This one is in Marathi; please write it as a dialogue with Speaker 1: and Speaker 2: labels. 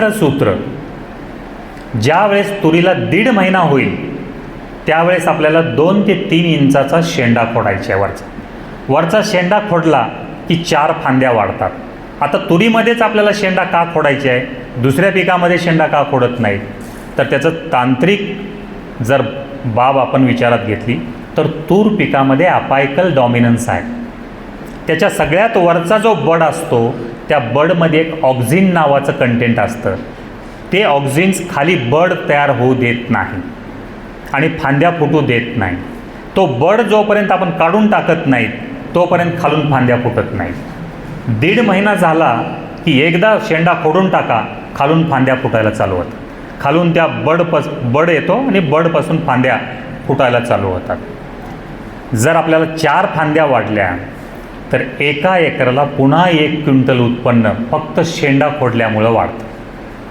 Speaker 1: तिसरं सूत्र ज्यावेळेस तुरीला दीड महिना होईल त्यावेळेस आपल्याला दोन ते तीन इंचाचा शेंडा खोडायचा आहे वरचा. वरचा शेंडा खोडला की चार फांद्या वाढतात. आता तुरीमध्येच आपल्याला शेंडा का खोडायचा आहे? दुसऱ्या पिकामध्ये शेंडा का खोडत नाही? तर त्याचं तांत्रिक जर बाब आपण विचारात घेतली तर तूर पिकामध्ये अपायकल डॉमिनन्स आहे. त्याच्या सगळ्यात वरचा जो बड असतो त्या बडमध्ये एक ऑक्झिन नावाचं कंटेंट असतं. ते ऑक्झिन्स खाली बड तयार होऊ देत नाही आणि फांद्या फुटू देत नाही. तो बड जोपर्यंत आपण काढून टाकत नाहीत तोपर्यंत खालून फांद्या फुटत नाहीत. दीड महिना झाला की एकदा शेंडा फोडून टाका खालून फांद्या फुटायला चालू होतात. खालून त्या बडपस बड येतो आणि बडपासून फांद्या फुटायला चालू होतात. जर आपल्याला चार फांद्या वाढल्या तर एका एकराला पुन्हा एक क्विंटल उत्पन्न फक्त शेंडा फोडल्यामुळं वाढतं.